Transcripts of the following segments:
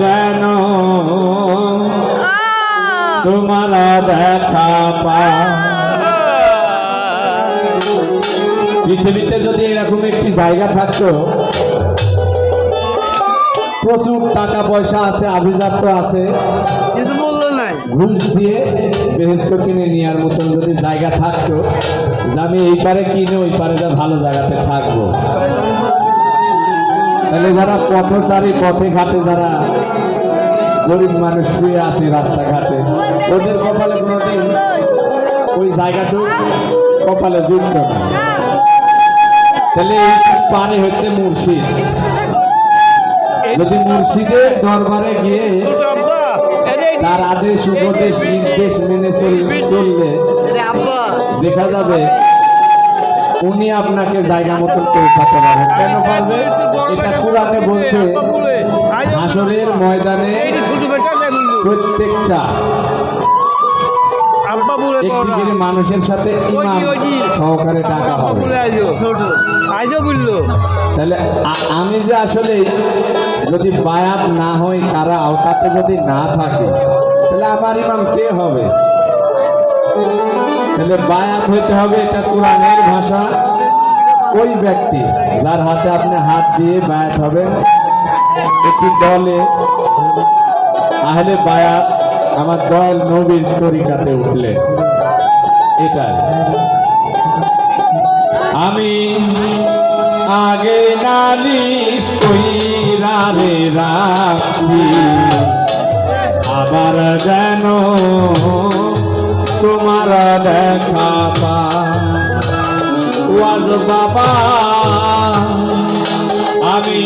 যেন তোমার দেখা পা পৃথিবীতে যদি এরকম একটি জায়গা থাকতো প্রচুর টাকা পয়সা আছে আভিজাত্য আছে কিছু মূল্য নাই। ঘুষ দিয়ে বেহেস্ত কিনে নেওয়ার মতন যদি জায়গা থাকতো যে আমি এই পারে কিনে ওই পারে যা ভালো জায়গাতে থাকব। তাহলে যারা পথচারী পথে ঘাটে যারা গরিব মানুষ শুয়ে আছে রাস্তাঘাটে ওদের কপালে কোনোদিন ওই জায়গাটুকু কপালে যুক্ত না। তাহলে পারে হচ্ছে মুর্শিদ। যদি মুর্শিদের দরবারে গিয়ে তার আদেশ উপদেশ নির্দেশ মেনে চল- চললে দেখা যাবে উনি আপনাকে জায়গা মতো পৌঁছাতে পারবেন কেন পারবে এটা কোরআনে বলছে, হাসরের ময়দানে প্রত্যেকটা একটি করে মানুষের সাথে ইমাম সহকারে টাকা হবে। তাহলে আমি যে আসলে যদি বায়াত না হয়, কারা আওতাতে যদি না থাকে, তাহলে আমার ইমাম কে হবে? তাহলে বায়াত হইতে হবে, এটা কোরআনের ভাষা। ওই ব্যক্তি যার হাতে আপনি হাত দিয়ে বায়াত হবেন একটি দলে আহলে বায়াত আমার দল নবীর তরিকাতে উঠলে। এটাই। আমি আগে নালিশ কইরা রে রাখি, আবার যেন তোমার দেখা পা। ওয়াজ বাবা, আমি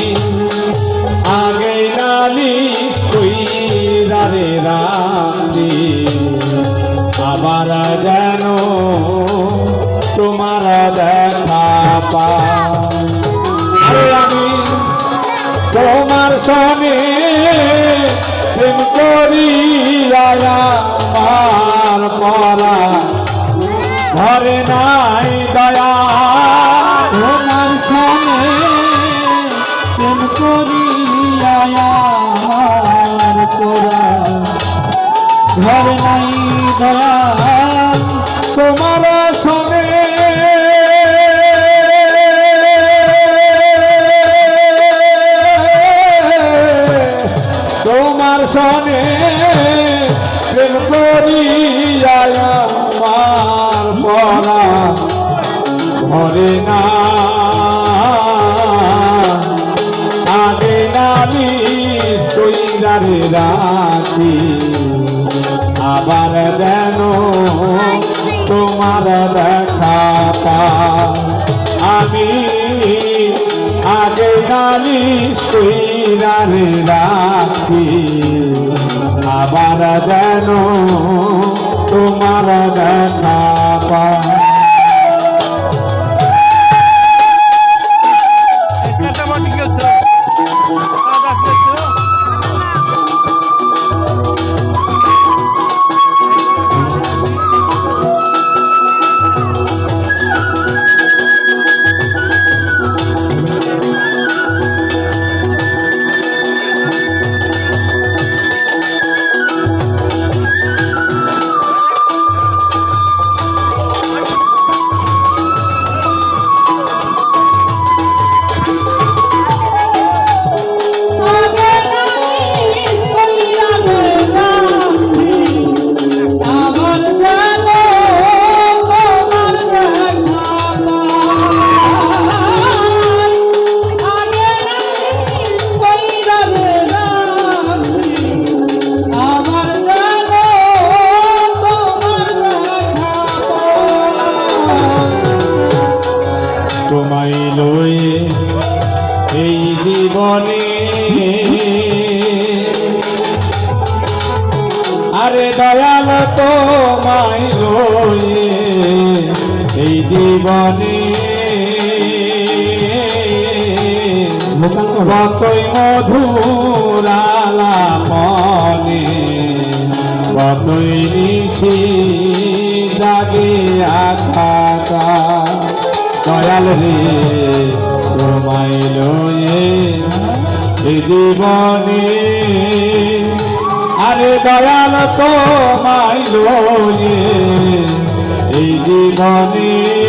আগে নালিশ কইরা রে রাখি আবার যেন তোমার দেখা পা। আমি তোমার সঙ্গে প্রেম করি আমার পরা। ঘরে নাই সনে প্রেম করিয়া আমার পরা ঘরে না। আগে নামি সইরারে রাখি, আবার যেন তোমার দেখা পা আমি আগে গালি সইরারে রাখি আবার যেন তোমার দেখা জীবনে। কতই মধুরা কতই নিশি জাগে আকাকা দয়াল রে, তোমায় এ জীবনে। আরে দয়াল, তোমায় লয়ে এই জীবনে।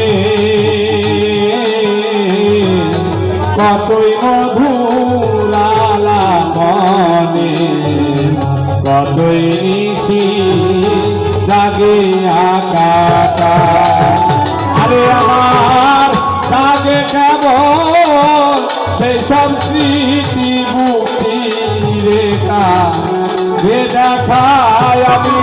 কতই মধুরালা মনে কতই নিশি জাগে আকাটা আরে আমার জাগে কেবল সেই সব স্মৃতি মুক্তি রেখা, যে দেখায় আমি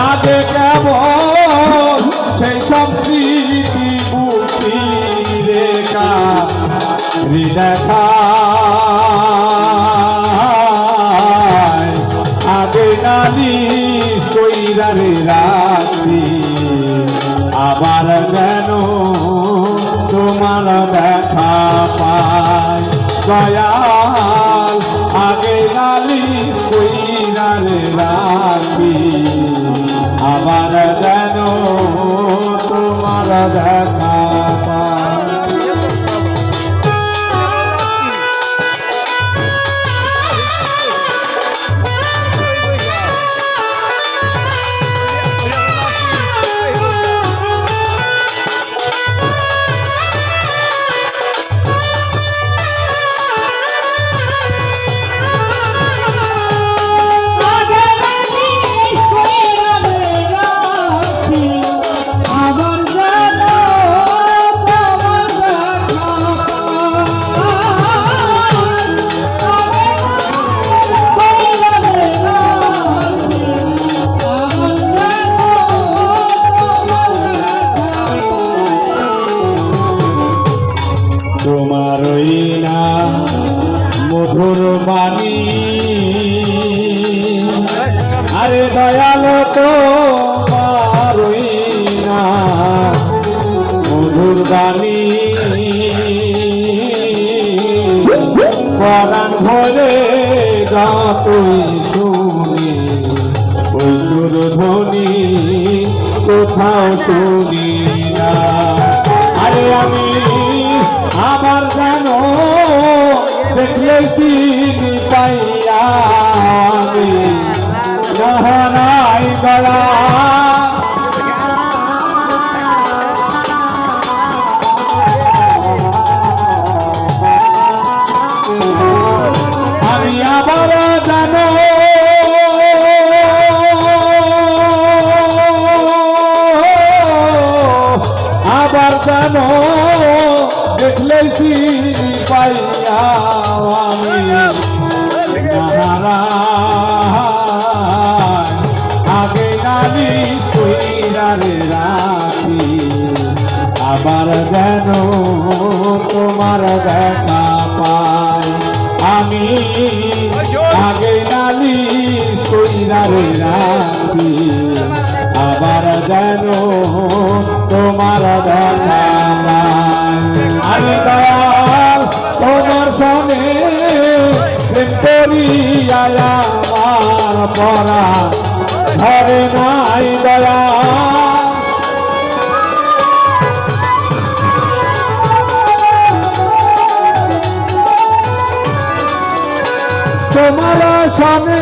জাগে কেবল সেই সব স্মৃতি মুক্তি রেখা দেখা আগে নালিশ কইরারে রাখি আবার যেন তোমার দেখা পায় দয়াল, আগে নালিশ কইরারে রাখি আবার যেন তোমার দেখা পরাণ ভরে যতই শুনি সুর ধ্বনি, কোথাও শুনি না। আরে আমি আমার যেন দেখলে তিনি পাইয়া আমি। গলা দেখলে চিনি পাইয়া আমি আগে নালি সইরারে রাখি, আবার যেন তোমার দেখা পাই। আমি আগে নালি সইরারে রাখি, আবার যেন তোমার দেখা দয়াল তোমার সঙ্গে প্রেম করিয়া আমার পরা। ধরে নাই দয়া। তোমার সামনে